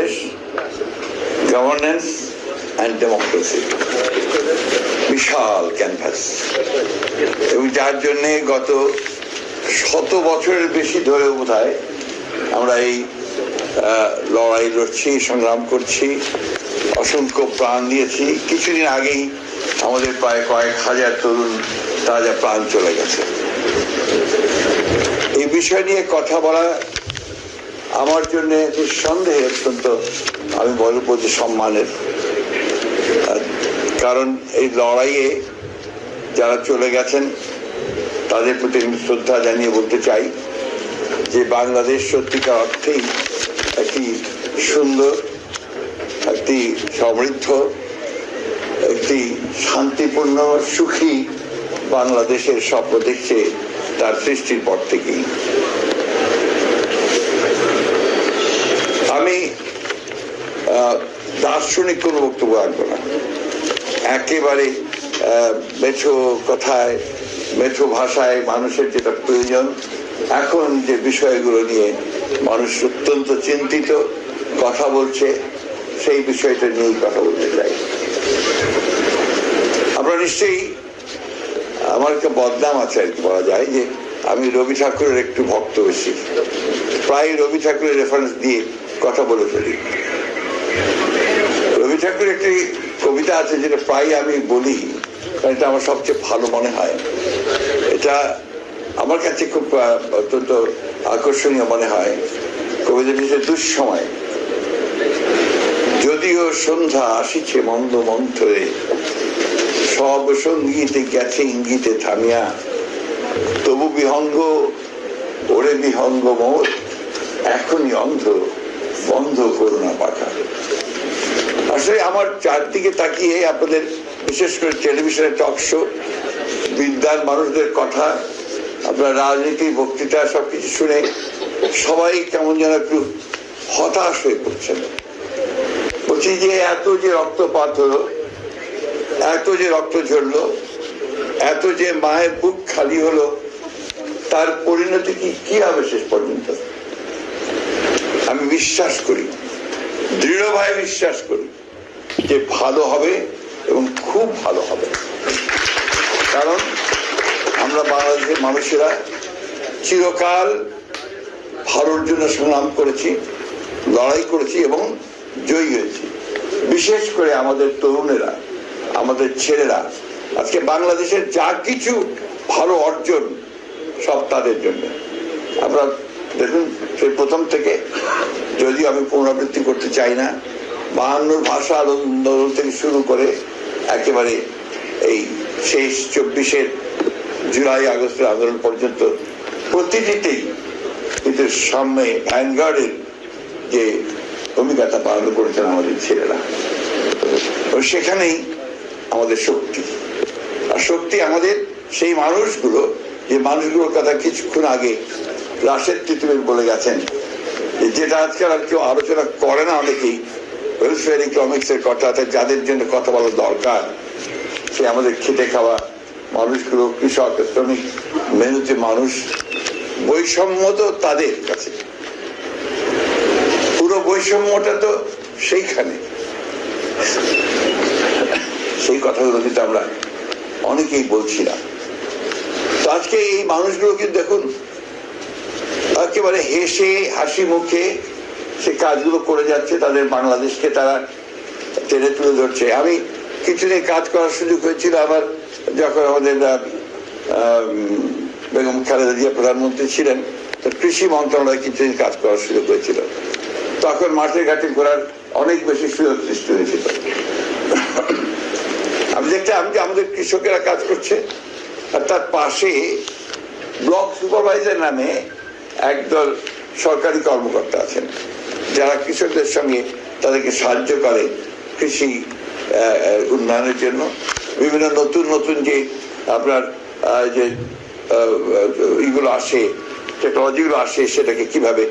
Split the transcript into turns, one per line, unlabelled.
Bangladesh governance and democracy বিশাল canvas এবং যার জন্যে গত শত বছরের বেশি ধরে বোধ আমরা এই লড়াই লড়ছি, সংগ্রাম করছি, অসংখ্য প্রাণ দিয়েছি। কিছুদিন আগেই আমাদের প্রায় কয়েক হাজার তরুণ তাজা প্রাণ চলে গেছে। এই বিষয় নিয়ে কথা বলা আমার জন্য নিঃসন্দেহে অত্যন্ত, আমি বলব যে সম্মানের। কারণ এই লড়াইয়ে যারা চলে গেছেন, তাদের প্রতি আমি শ্রদ্ধা জানিয়ে বলতে চাই যে বাংলাদেশ সত্যিকার অর্থেই একটি সুন্দর, একটি সমৃদ্ধ, একটি শান্তিপূর্ণ, সুখী বাংলাদেশের স্বপ্ন দেখছে তার সৃষ্টির পর থেকেই। আমি দার্শনিক কোনো বক্তব্য রাখব না। একেবারে মেঠো কথায়, মেঠো ভাষায় মানুষের যেটা প্রয়োজন, এখন যে বিষয়গুলো নিয়ে মানুষ অত্যন্ত চিন্তিত, কথা বলছে, সেই বিষয়টা নিয়েই কথা বলতে চাই। আমরা নিশ্চয়ই, আমার একটা বদনাম আছে আর কি বলা যায়, যে আমি রবি ঠাকুরের একটু ভক্ত বেশি। প্রায় রবি ঠাকুরের রেফারেন্স দিয়ে কথা বলে ফেলি। রবি ঠাকুরের একটি কবিতা আছে যেটা প্রায় আমি বলি, কারণ এটা আমার সবচেয়ে ভালো মনে হয়। এটা আমার কাছে খুব অত্যন্ত আকর্ষণীয় মনে হয়। কবিতাটি হচ্ছে দুঃসময়। যদিও সন্ধ্যা আসিছে মন্দ মন্থরে, সব সঙ্গীতে গেছে ইঙ্গিতে থামিয়া। তবু বিহঙ্গ, ওরে বিহঙ্গ মোর, এখনই অন্ধ। বন্ধ করোনা পাঠা আসলে আমার চারদিকে তাকিয়ে আপনাদের, বিশেষ করে টেলিভিশনের টক শো বিদ্যান মানুষদের কথা, আপনার রাজনীতি, বক্তৃতা, সবকিছু শুনে সবাই কেমন যেন একটু হতাশ হয়ে পড়ছেন। বলছি যে এত যে রক্তপাত হলো, এত যে রক্ত ঝরলো, এত যে মায়ের বুক খালি হলো, তার পরিণতি কি কি হবে শেষ পর্যন্ত? আমি বিশ্বাস করি দৃঢ়ভাবে বিশ্বাস করি যে ভালো হবে এবং খুব ভালো হবে। কারণ আমরা বাংলাদেশের মানুষেরা চিরকাল ভালোর জন্য সংগ্রাম করেছি, লড়াই করেছি এবং জয়ী হয়েছি। বিশেষ করে আমাদের তরুণেরা, আমাদের ছেলেরা, আজকে বাংলাদেশের যা কিছু ভালো অর্জন সব তাদের জন্য। আমরা দেখুন সেই প্রথম থেকে যদিও আমি পুনরাবৃত্তি করতে চাই না, বাহান্নর ভাষা আন্দোলন থেকে শুরু করে একেবারে এই শেষ চব্বিশের জুলাই আগস্টের আন্দোলন পর্যন্ত প্রতিটিতেই কিন্তু সামনে ভ্যানগার্ডের যে ভূমিকাটা পালন করেছেন আমাদের ছেলেরা। সেখানেই আমাদের শক্তি। আর শক্তি আমাদের সেই মানুষগুলো, যে মানুষগুলোর কথা কিছুক্ষণ আগে রাশেদ তিতুমির বলে গেছেন। যেটা আজকাল আর কেউ আলোচনা করে না অনেকেই। ওয়েলফেয়ার ইকনমিক্স এর কথা যাদের জন্য কথা বলা দরকার, সে আমাদের খেটে খাওয়া মানুষগুলো, কৃষক, শ্রমিক, মেহনতি মানুষ বৈষম্য তো তাদের কাছে। পুরো বৈষম্যটা তো সেইখানে। সেই কথাগুলো কিন্তু আমরা অনেকেই বলছিলাম তো আজকে এই মানুষগুলো কিন্তু দেখুন একেবারে হেসে, হাসি মুখে সে কাজগুলো করে যাচ্ছে, তাদের বাংলাদেশকে তারা টেনে তুলে ধরছে। আমি কিছুদিন কাজ করার সুযোগ হয়েছিল আবার যখন আমাদের বেগম খালেদা জিয়া প্রধানমন্ত্রী ছিলেন, তো কৃষি মন্ত্রণালয়ে কিছুদিন কাজ করার সুযোগ হয়েছিল। তখন মাঠে ঘাটে ঘোরার অনেক বেশি সুযোগ সৃষ্টি হয়েছিল। আমি দেখলাম যে আমাদের কৃষকেরা কাজ করছে, আর তার পাশে ব্লক সুপারভাইজার নামে একদল সরকারি কর্মকর্তা আছেন। যারা কৃষকদের সঙ্গে তাদেরকে সাহায্য করে কৃষি উন্নয়নের জন্য। বিভিন্ন নতুন নতুন যে আপনার যে ইগুলো আসে টেকনোলজিগুলো আসে, সেটাকে কীভাবে